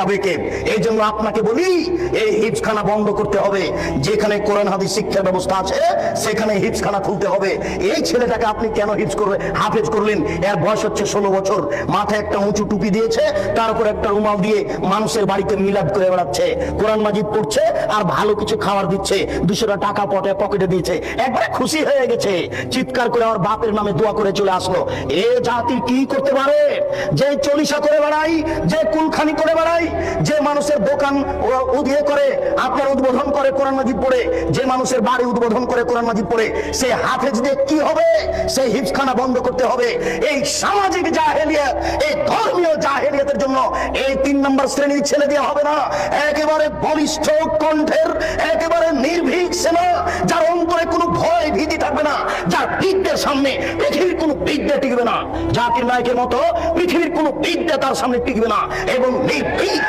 কাবেকে এই জন্য আপনাকে বলি, এই বন্ধ করতে হবে। যেখানে কোরআন হাদিস ব্যবস্থা আছে, সেখানে খুলতে হবে। এই ছেলেটাকে আপনি কেন করবে হাফেজ করলেন? এর বয়স হচ্ছে ষোলো বছর। মাথায় একটা উঁচু টুপি দিয়েছে, তার উপর একটা রুমাল দিয়ে মানুষের বাড়িতে মিলাদ করে বেড়াচ্ছে। কোরআন মাজিদ পড়ছে আর ভালো কিছু খাবার দিচ্ছে, দুশোটা টাকা পটে পকেটে দিয়েছে। একবারে খুশি হয়ে গেছে। চিৎকার করে আমার বাপের নামে দোয়া করে চলে আসলো। এ জাতি কি করতে পারে? যে চলিসা করে বেড়াই, যে কুলখানি করে বেড়াই যে মানুষের দোকান উদিয়ে করে, আপনার উদ্বোধন করে কোরআন মাজিদ পড়ে, যে মানুষের বাড়ি উদ্বোধন করে কোরআন মাজিদ পড়ে, সে হাফেজ দিয়ে কি হবে? সেই হিপসখানা বন্ধ করতে হবে। এই সামাজিক জাহেলিয়াত, এই ধর্মীয় জাহেলিয়াতের জন্য এই তিন নম্বর শ্রেণির ছেলে দিয়ে হবে না। একেবারে বলিষ্ঠ কণ্ঠের, একেবারে থাকবে না। যার বিদ্যের সামনে পৃথিবীর কোনো বিদ্যা টিকবে না। জাতির নায়কের মতো পৃথিবীর কোনো বিদ্যা তার সামনে টিকবে না। এবং নির্ভীক